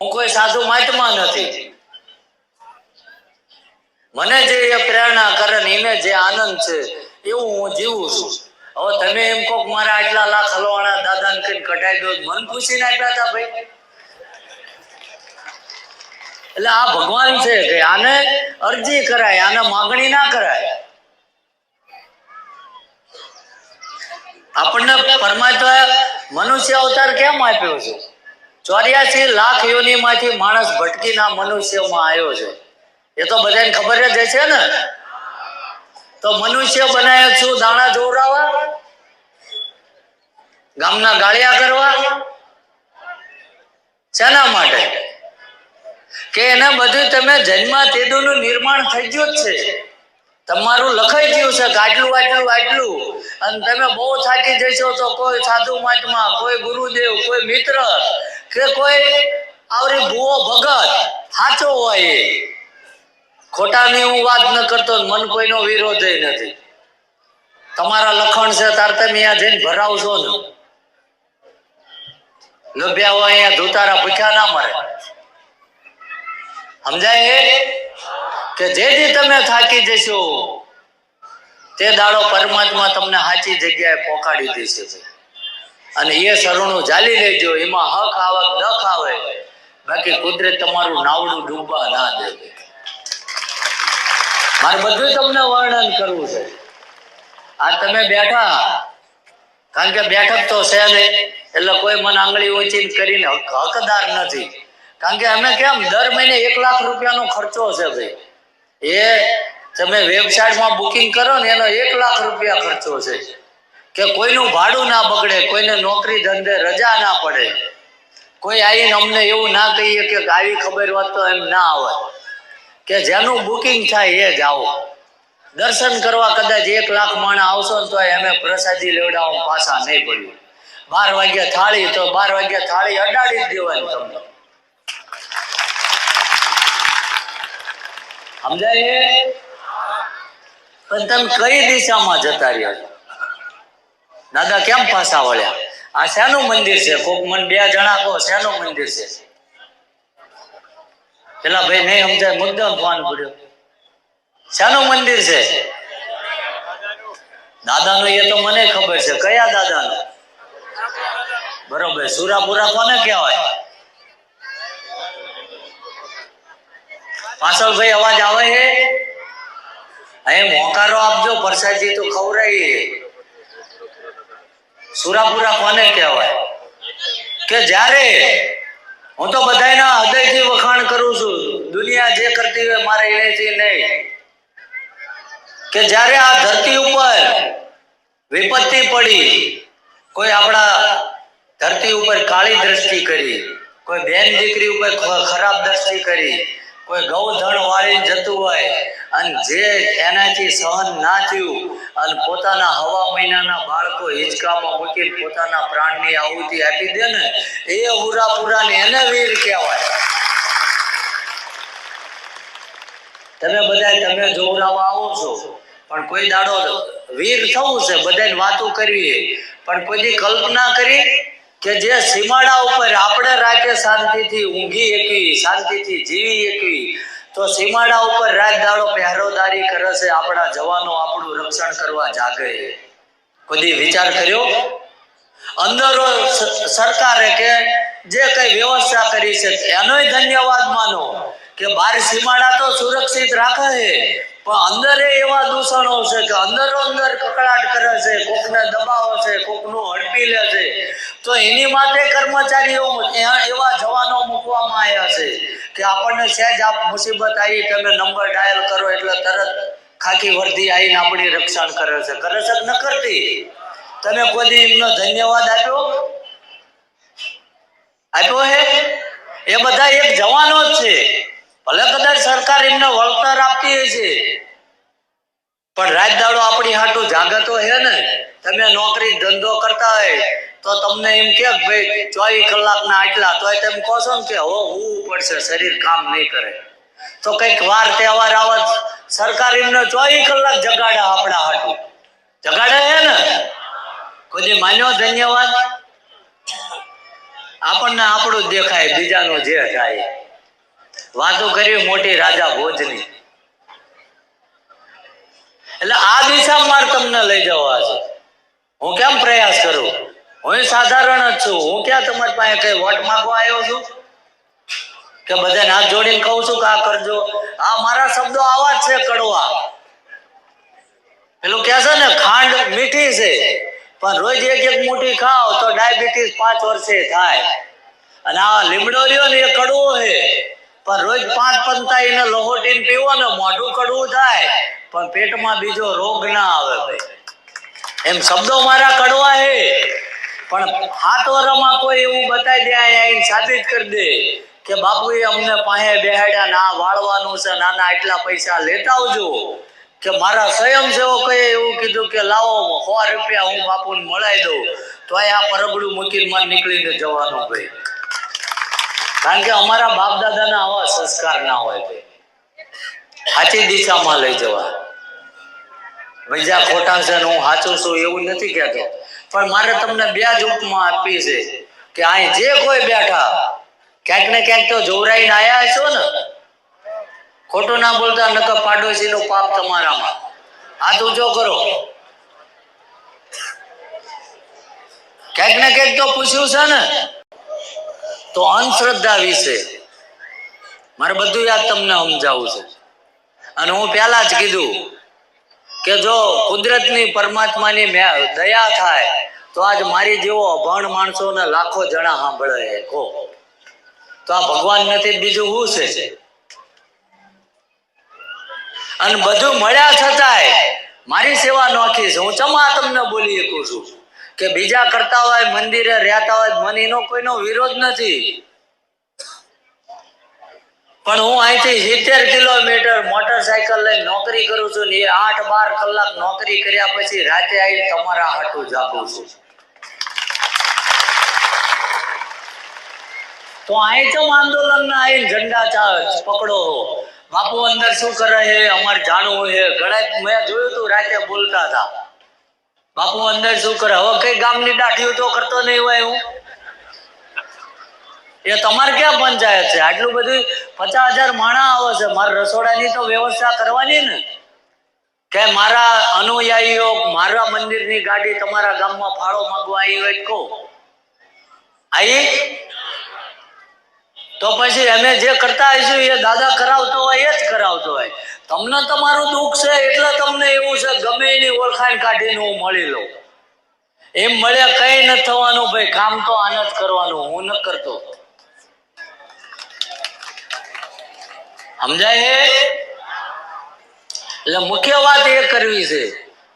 હું કોઈ સાધુ મહાત્મા નથી. મને જે પ્રેરણા કરે ને એને જે આનંદ છે, એવું હું જીવું છું. હવે તમે એમ કહો મારા આટલા લાખ હલવાણા દાદાને કઈ કઢાઈ દો, મન પૂછીને આપ્યા હતા ભાઈ. એટલે આ ભગવાન છે કે આને અરજી કરાય, આને માગણી ના કરાય. આપણને પરમાત્મા મનુષ્ય અવતાર કેમ આપ્યો છે? ચોર્યાસી લાખ યોનિમાંથી માણસ ભટકીના મનુષ્યમાં આવ્યો છે. એ તો બધાને ખબર જ છે ને? તો મનુષ્ય બનાવ્યો છું, દાણા જોવડાવવા, ગામના ગાળિયા કરવા. શેના માટે? કે એને બધું તમે જન્મ તેદુનું નિર્માણ થઈ ગયું જ છે. તમારું લખાઈ ગયું છે આટલું આટલું આટલું અને તમે બહુ થાકી જશો તો કોઈ સાધુ મહાત્મા કોઈ ગુરુદેવ, કોઈ મિત્ર કે કોઈ આવરી ભૂવો ભગત સાચો હોય ખોટાની હું વાત ન કરતો મન કોઈનો વિરોધ નથી. તમારા લખણ છે, તાર તમે અહીંયા જઈને ભરાવશો ને. લોભ્યા હોય અહીંયા ધોતારા ભૂખ્યા ના મરે. સમજાય? કે જેથી તમે થાકી જશો, તે દાડો પરમાત્મા તમને સાચી જગ્યાએ પોકાડી દેશે. અને એ સરણું જાલી લેજો, એમાં હક, આવક ન ખાવે. બાકી કુદરત તમારું નાવડું ડૂબવા ના દે. મારે બધું તમને વર્ણન કરવું છે. આ તમે બેઠા, કારણ કે બેઠક તો છે નહીં એટલે કોઈ મને આંગળી ઓછી કરીને હકદાર નથી. કારણ કે અમે કેમ, દર મહિને એક લાખ રૂપિયાનો ખર્ચો છે ભાઈ. એ તમે વેબસાઇટમાં બુકિંગ કરો ને, એનો એક લાખ રૂપિયા ખર્ચો છે. કે કોઈનું ભાડું ના બગડે, કોઈને નોકરી ધંધે રજા ના પડે. કોઈ આવીને અમને એવું ના કહીએ કે આવી ખબર હોત તો એમ ના આવે કે જેનું બુકિંગ થાય એ જ આવો. દર્શન કરવા કદાચ એક લાખ માણસ આવશો તો અમે પ્રસાદી લેવડાવવા પાછા નહીં પડ્યું. બાર વાગ્યા થાળી, તો બાર વાગ્યા થાળી અડાડી જ દેવાની તમને. સમજાય? પણ તમે કઈ દિશામાં જતા રહ્યા છો? દાદા કેમ પાછા વળ્યા? આ શેનું મંદિર છે? કોક મન બે જણા કહો, શેનું મંદિર છે? પેલા ભાઈ નહીં સમજાય, મુદ્દમ ફોન પડ્યો શાનું મંદિર છે? દાદાનું એ તો મને ખબર છે. કયા દાદાનું? બરોબર. સુરાપુરા કોને કહેવાય? પાછળ ભાઈ અવાજ આવે છે? અહીં મોકારો આપજો, પરસાદજી તો ખવડાવીએ. સુરાપુરા કોને કહેવાય? કે જ્યારે હું તો બધાના હૃદયથી વખાણ કરું છું, દુનિયા જે કરતી હોય મારે એનેથી નહીં. કે જ્યારે આ ધરતી ઉપર વિપત્તિ પડી, કોઈ આપણા ધરતી ઉપર કાળી દ્રષ્ટિ કરી, કોઈ બેન દીકરી ઉપર ખરાબ દ્રષ્ટિ કરી, કોઈ ગૌધણ વાળીને જતું હોય અને જે એનાથી સહન ના થયું અને પોતાના હવા મહિનાના બાળકો હિંચકામાં મૂકીને પોતાના પ્રાણની આહુતિ આપી દે ને, એ હુરા પુરાને એને વીર કહેવાય. તમે બધા તમે જોવરામાં આવો છો, પણ કોઈ દાડો વીર થવું છે બધાને વાતો કરવી પણ કોઈની કલ્પના કરી કે જે સીમાડા ઉપર આપણે રાતે શાંતિથી ઊંઘી એકવી, શાંતિથી જીવી એકવી તો સીમાડા ઉપર રાત દાડો પહેરોદારી કરે છે, આપણા જવાનો આપણું રક્ષણ કરવા જાગે. કોઈ વિચાર કર્યો? અંદરો સરકારે કે જે કઈ વ્યવસ્થા કરી છે, એનોય ધન્યવાદ માનો કે બહાર સીમાડા તો સુરક્ષિત રાખે છે. પણ અંદર એવા દૂષણો છે કે અંદરો અંદર કકડાટ કરે છે, કોકને દબાવે છે, કોકનું હડપી લે છે. તો એની માટે કર્મચારીઓ એવા જવાનો મૂકવામાં આવ્યા છે કે આપણને સહેજ આપ મુસીબત આવી, તમે નંબર ડાયલ કરો એટલે તરત ખાકી વર્ધી આવીને આપણી રક્ષણ કરે છે. કરે છે ન કરતી? તમે કોઈ એમનો ધન્યવાદ આપ્યો? આપ્યો હે? એ બધા એક જવાનો જ છે. ભલે કદાચ સરકાર એમને વળતર આપતી છે. પણ રાત દાડો આપણી હાટું જાગતો હે ને, તમે નોકરી ધંધો કરતા હોય, તો તમને એમ કે ભાઈ ચોવીસ કલાકના આટલા, તોય તમે કહો છો કે હો હું પડશે, શરીર કામ નહીં કરે. તો કંઈક વાર તહેવાર આવે સરકાર એમને ચોવીસ કલાક જગાડે આપણા હાટું. જગાડે હે ને? કોઈ માન્યો ધન્યવાદ? આપણને આપણું દેખાય, બીજાનો જે થાય. વાતો કરી મોટી રાજા ભોજની. એટલે આ દિશામાં મારે તમને લઈ જવા છે. હું કેમ પ્રયાસ કરું? હું સાધારણ જ છું. હું ક્યાં તમારી પાસે કઈ વોટ માંગવા આવ્યો છું? કે બધાને હાથ જોડીને કહું છું કે આ કરજો. આ મારા શબ્દો આવા જ છે કડવા. પેલું કે છે ને, ખાંડ મીઠી છે. પણ રોજ એક એક મોટી ખાઓ તો ડાયાબિટીસ પાંચ વર્ષે થાય. અને આ લીમડો રહ્યો ને એ કડવો છે. પણ રોજ પાંચ પંતા એને લહોટીને પીવો ને મોઢું કડવું થાય. પણ પેટમાં બીજો રોગ ના આવે ભાઈ. એમ શબ્દો મારા કડવા હે. પણ હાથ વરમાં કોઈ એવું બતાવી દે આવીને સાબિત કરી દે કે બાપુએ અમને પાસે બેહાડ્યા, ના વાળવાનું છે નાના એટલા પૈસા લેતા આવજો. કે મારા સ્વયંસેવકોએ એવું કીધું કે લાવો, સો રૂપિયા હું બાપુને મળાઈ દઉં. તો આ પરબડું મૂકીને મારે નીકળીને જવાનું ભાઈ. કારણ કે અમારા બાપ દાદાના આવા સંસ્કાર ના હોય તે. સાચી દિશામાં લઈ જવા. બીજા ખોટા છે હું સાચું છું એવું નથી કહેતો. પણ મારે તમને બે જ ઉપમા આપી છે કે અહીં જે કોઈ બેઠા, ક્યાંક ને ક્યાંક તો જોવરાઈને આયા છો ને. ખોટું ના બોલતા નકર પાડોશી નું પાપ તમારામાં. હાથ ઊંચો કરો. ક્યાંક ને ક્યાંક તો પૂછ્યું છે ને તો અંધશ્રદ્ધા વિશે મારે બધું યાદ તમને સમજાવું છે. અને હું પહેલા જ કીધું કે જો કુદરતની પરમાત્માની દયા થાય, તો આજ મારી જેવો અભણ માણસોને લાખો જણા સાંભળે કહો. તો આ ભગવાન નથી બીજું શું છે? અને બધું મળ્યા છતાંય મારી સેવા નોખી હું ચમા તમને બોલી શકું છું? કે બીજા કરતા હોય, મંદિરે રહેતા હોય, મને એનો કોઈનો વિરોધ નથી. પણ હું અહીંથી સિત્તેર કિલોમીટર મોટરસાયકલ લઈને નોકરી કરું છું ને આઠ બાર કલાક નોકરી કર્યા પછી રાતે આવી તમારા હાટું જાગું છું. તો અહીં ચમ આંદોલન ના આવીને ઝંડા પકડો? બાપુ અંદર શું કરે છે? અમારે જાણવું છે. ઘણા મેં જોયું તું રાતે બોલતા હતા. બાપુ અંદર શું કરે? હવે કઈ ગામની દાઢીઓ તો કરતો નહીં હોય હું એ તમારે ક્યાં પંચાયત છે? આટલું બધું પચાસ હજાર માણા આવે છે. મારે રસોડાની તો વ્યવસ્થા કરવાની ને. કે મારા અનુયાયીઓ, મારા મંદિરની ગાડી તમારા ગામમાં ફાળો માંગવા આવી હોય કહો. આવી તો પછી અમે જે કરતા હશું એ દાદા કરાવતો હોય, એ જ કરાવતો હોય. તમને તમારું દુઃખ છે એટલે તમને એવું છે, ગમે એની ઓળખાણ કાઢીને હું મળી લઉં. એમ મળ્યા કઈ ન થવાનું ભાઈ, કામ તો આને જ કરવાનું, હું ન કરતો. સમજાય હે એટલે મુખ્ય વાત એ કરવી છે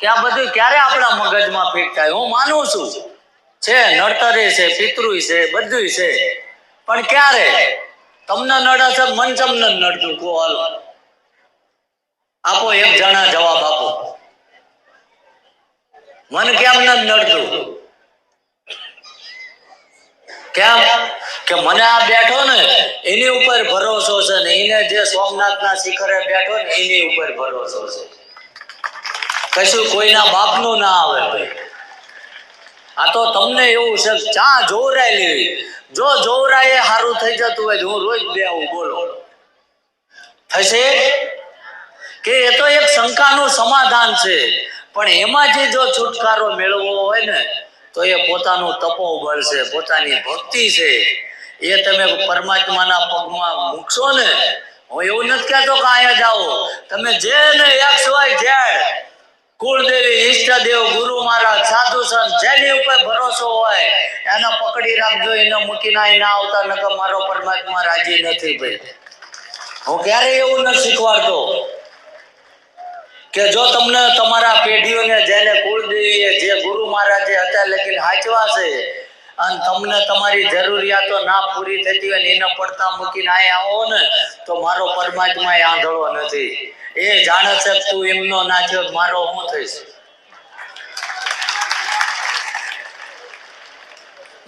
કે આ બધું ક્યારે આપણા મગજમાં ફિટ થાય હું માનું છું. છે નડતરે છે, પિતૃ છે બધું છે. પણ ક્યારે? તમને નડે છે, મન તમને નડતું? કો હાલો. આપો એક જણા જવાબ આપો. મન કેમ ન નડતું? કેમ? કે મને આ બેઠો ને, એની ઉપર ભરોસો છે ને, એને જે સોમનાથના શિખરે બેઠો ને, એની ઉપર ભરોસો છે. કશું કોઈના બાપનું ના આવે ભાઈ. આ તો તમને એવું છે ચા જોવરાય લેવી જો જોવરાય એ સારું થઈ જતું હોય હું રોજ બે આવું, બોલો. થશે? કે એ તો એક શંકાનું સમાધાન છે. પણ એમાંથી જો છુટકારો મેળવવો હોય ને, તો એ પોતાનું તપોબળ છે, પોતાની ભક્તિ છે. એ તમે પરમાત્માના પગમાં મૂકશો ને, હું એવું નથી કહેતો કે અહીંયા જાઓ. તમે જે ને એક્સ વાય ઝેડ કુળદેવી ઈષ્ટદેવ ગુરુ મહારાજ, સાધુ સંત, જેની ઉપર ભરોસો હોય, એને પકડી રાખજો, એને મૂકીને ના આવતા નકર મારો પરમાત્મા રાજી નથી ભાઈ. હું ક્યારે એવું ન શીખવાડતો કે જો તમને તમારા પેઢીઓને જેને કુળદેવીએ જે ગુરુ મહારાજે હતા લખીને હાચવા છે, અને તમને તમારી જરૂરિયાતો ના પૂરી થતી હોય ને એને પડતા મૂકીને અહીંયા આવો ને, તો મારો પરમાત્મા એ આંધળો નથી. એ જાણે છે તું એમનો ના મારો હું થઈશ?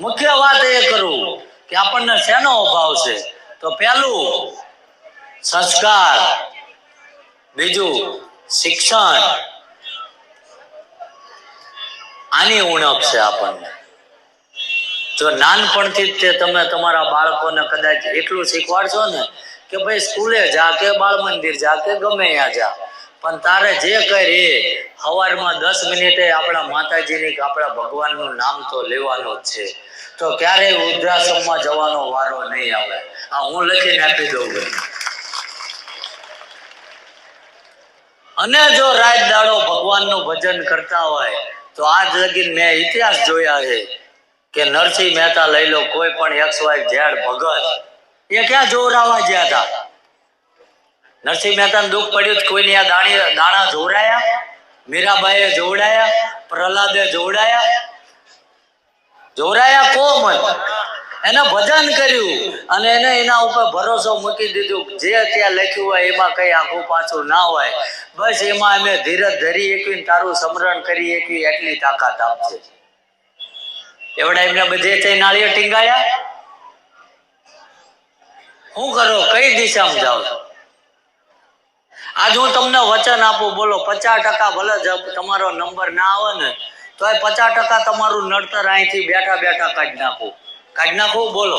મુખ્ય વાત એ કરું કે આપણને શેનો અભાવ છે? તો પહેલું, સંસ્કાર. બીજું, શિક્ષણ. આની ઉણપ છે આપણને. જો નાનપણથી જ તે તમે તમારા બાળકોને કદાચ એટલું શીખવાડશો ને કે ભાઈ સ્કૂલે જા કે બાળ મંદિર જા કે ગમે ત્યાં જા. પણ તારે જે કરે સવારમાં દસ મિનિટે આપણા માતાજીની કે આપણા ભગવાનનું નામ તો લેવાનું જ છે. તો ક્યારેય વૃદ્ધાશ્રમમાં જવાનો વારો નહીં આવે. આ હું લખીને આપી દઉં અને જો રાત દાડો ભગવાનનું ભજન કરતા હોય, તો આજ લગીન મેં ઇતિહાસ જોયા છે કે નરસિંહ મહેતા લઈ લો કોઈ પણ એક્સ વાય ઝેડ ભગત એ ક્યાં જોરાવા ગયા હતા નરસિંહ મહેતાને દુઃખ પડ્યું કોઈની આ દાણી દાણા જોડાયા મીરાબાઈએ જોડાયા પ્રહલાદે જોડાયા જોડાયા કોમ એને ભજન કર્યું અને એને એના ઉપર ભરોસો મૂકી દીધું જે ત્યાં લખ્યું હોય એમાં કઈ આખું પાછું ના હોય. બસ એમાં અમે ધીરજ ધરી એકવી તારું સમરણ કરી એકવી એટલી તાકાત આપશે એવડા એમને બધે નાળિયેર ટીંગાયા? શું કરો? કઈ દિશામાં જાઓ છો? આજ હું તમને વચન આપું, બોલો, પચાસ ટકા ભલે તમારો નંબર ના આવે ને તો એ પચાસ ટકા તમારું નડતર અહીંથી બેઠા બેઠા કાઢી નાખું. કાઢી નાખું? બોલો.